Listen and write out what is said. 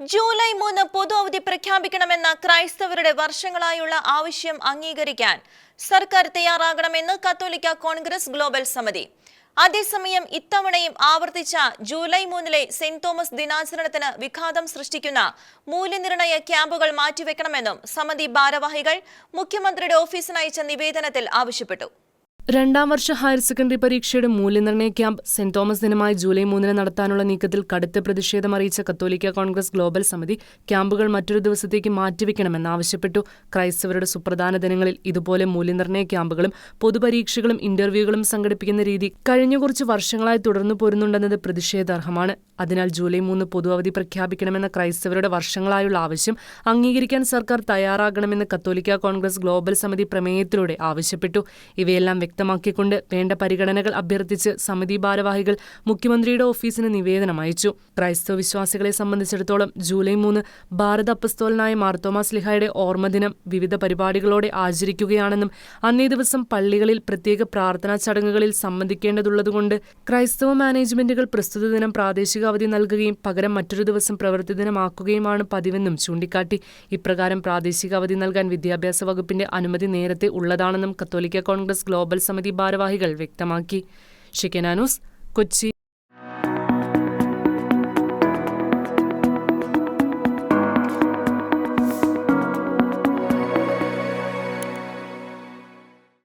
July മൂന്ന് പൊതു അവധി പ്രഖ്യാപിക്കണമെന്ന ക്രൈസ്തവരുടെ വർഷങ്ങളായുള്ള ആവശ്യം അംഗീകരിക്കാൻ സർക്കാർ തയ്യാറാകണമെന്ന് കത്തോലിക്ക കോൺഗ്രസ് ഗ്ലോബൽ സമിതി. അതേസമയം ഇത്തവണയും ആവർത്തിച്ച ജൂലൈ മൂന്നിലെ സെന്റ് തോമസ് ദിനാചരണത്തിന് വിഘാതം സൃഷ്ടിക്കുന്ന മൂല്യനിർണയ ക്യാമ്പുകൾ മാറ്റിവെക്കണമെന്നും സമിതി ഭാരവാഹികൾ മുഖ്യമന്ത്രിയുടെ ഓഫീസിനയച്ച നിവേദനത്തിൽ ആവശ്യപ്പെട്ടു. രണ്ടാം വർഷ ഹയർ സെക്കൻഡറി പരീക്ഷയുടെ മൂല്യനിർണയ ക്യാമ്പ് സെന്റ് തോമസ് ദിനമായി ജൂലൈ മൂന്നിന് നടത്താനുള്ള നീക്കത്തിൽ കടുത്ത പ്രതിഷേധം അറിയിച്ച കത്തോലിക്ക കോൺഗ്രസ് ഗ്ലോബൽ സമിതി ക്യാമ്പുകൾ മറ്റൊരു ദിവസത്തേക്ക് മാറ്റിവെക്കണമെന്ന് ആവശ്യപ്പെട്ടു. ക്രൈസ്തവരുടെ സുപ്രധാന ദിനങ്ങളിൽ ഇതുപോലെ മൂല്യനിർണയ ക്യാമ്പുകളും പൊതുപരീക്ഷകളും ഇന്റർവ്യൂകളും സംഘടിപ്പിക്കുന്ന രീതി കഴിഞ്ഞ കുറച്ച് വർഷങ്ങളായി തുടർന്നു പോരുന്നുണ്ടെന്നത് പ്രതിഷേധാർഹമാണ്. അതിനാൽ ജൂലൈ മൂന്ന് പൊതു അവധി പ്രഖ്യാപിക്കണമെന്ന ക്രൈസ്തവരുടെ വർഷങ്ങളായുള്ള ആവശ്യം അംഗീകരിക്കാൻ സർക്കാർ തയ്യാറാകണമെന്ന് കത്തോലിക്ക കോൺഗ്രസ് ഗ്ലോബൽ സമിതി പ്രമേയത്തിലൂടെ ആവശ്യപ്പെട്ടു. ഇവയെല്ലാം വ്യക്തമാക്കിക്കൊണ്ട് വേണ്ട പരിഗണനകൾ അഭ്യർത്ഥിച്ച് സമിതി ഭാരവാഹികൾ മുഖ്യമന്ത്രിയുടെ ഓഫീസിന് നിവേദനം അയച്ചു. ക്രൈസ്തവ വിശ്വാസികളെ സംബന്ധിച്ചിടത്തോളം ജൂലൈ മൂന്ന് ഭാരത അപ്പസ്തോലനായ മാർത്തോമാസ് ലിഹായുടെ ഓർമ്മദിനം വിവിധ പരിപാടികളോടെ ആചരിക്കുകയാണെന്നും അന്നേ ദിവസം പള്ളികളിൽ പ്രത്യേക പ്രാർത്ഥനാ ചടങ്ങുകളിൽ സംബന്ധിക്കേണ്ടതുള്ളതുകൊണ്ട് ക്രൈസ്തവ മാനേജ്മെന്റുകൾ പ്രസ്തുത ദിനം പ്രാദേശിക അവധി നൽകുകയും പകരം മറ്റൊരു ദിവസം പ്രവൃത്തി ദിനമാക്കുകയുമാണ് പതിവെന്നും ചൂണ്ടിക്കാട്ടി. ഇപ്രകാരം പ്രാദേശിക അവധി നൽകാൻ വിദ്യാഭ്യാസ വകുപ്പിന്റെ അനുമതി നേരത്തെ ഉള്ളതാണെന്നും കത്തോലിക്ക കോൺഗ്രസ് ഗ്ലോബൽ സമിതി ഭാരവാഹികൾ വ്യക്തമാക്കി. ഷിക്കനാനൂസ് കൊച്ചി.